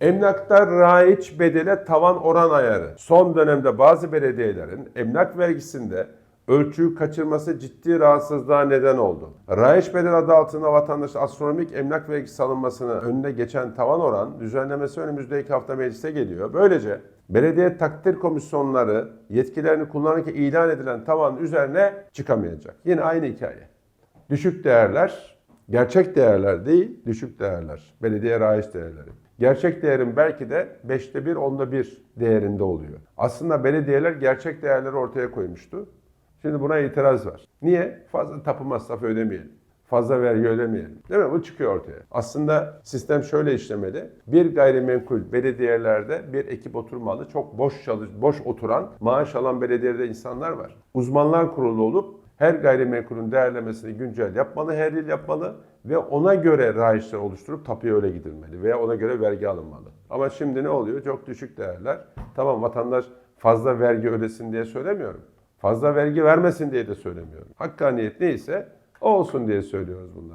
Emlakta raiç bedele tavan oran ayarı. Son dönemde bazı belediyelerin emlak vergisinde ölçüyü kaçırması ciddi rahatsızlığa neden oldu. Raiç bedel adı altında vatandaş astronomik emlak vergisi alınmasını önüne geçen tavan oran düzenlemesi önümüzdeki hafta meclise geliyor. Böylece belediye takdir komisyonları yetkilerini kullanırken ilan edilen tavan üzerine çıkamayacak. Yine aynı hikaye. Düşük değerler, gerçek değerler değil, düşük değerler. Belediye raiç değerleri. Gerçek değerin belki de 5'te 1, 10'da 1 değerinde oluyor. Aslında belediyeler gerçek değerleri ortaya koymuştu. Şimdi buna itiraz var. Niye? Fazla tapu masrafı ödemeyelim. Fazla vergi ödemeyelim. Değil mi? Bu çıkıyor ortaya. Aslında sistem şöyle işlemeli. Bir gayrimenkul belediyelerde bir ekip oturmalı. Çok boş çalış, boş oturan, maaş alan belediyede insanlar var. Uzmanlar kurulu olup her gayrimenkulün değerlemesini güncel yapmalı, her yıl yapmalı ve ona göre raiçler oluşturup tapuya öyle gidilmeli veya ona göre vergi alınmalı. Ama şimdi ne oluyor? Çok düşük değerler. Tamam vatandaş fazla vergi ödesin diye söylemiyorum. Fazla vergi vermesin diye de söylemiyorum. Hakkaniyet neyse o olsun diye söylüyoruz bunları.